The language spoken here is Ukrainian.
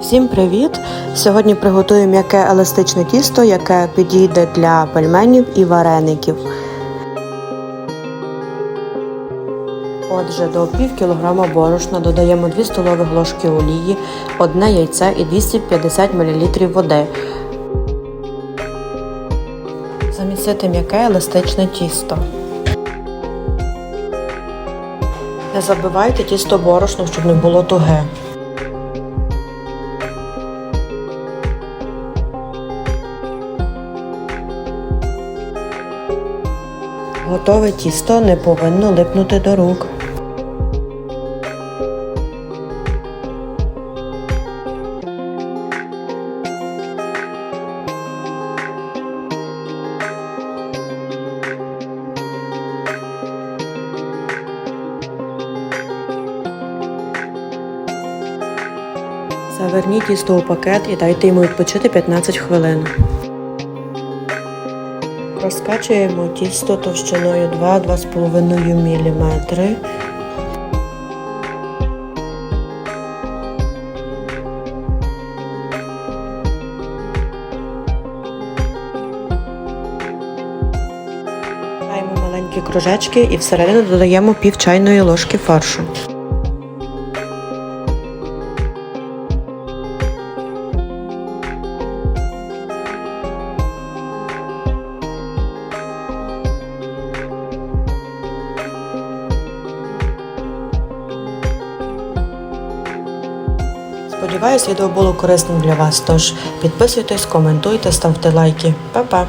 Всім привіт! Сьогодні приготую м'яке еластичне тісто, яке підійде для пельменів і вареників. Отже, до пів кілограма борошна додаємо 2 столові ложки олії, одне яйце і 250 мл води. Замісити м'яке еластичне тісто. Не забивайте тісто борошном, щоб не було туге. Готове тісто не повинно липнути до рук. Заверніть тісто у пакет і дайте йому відпочити 15 хвилин. Розкачуємо тісто товщиною 2-2,5 мм. Даємо маленькі кружечки і всередину додаємо пів чайної ложки фаршу. Сподіваюсь, відео було корисним для вас. Тож підписуйтесь, коментуйте, ставте лайки. Па-па!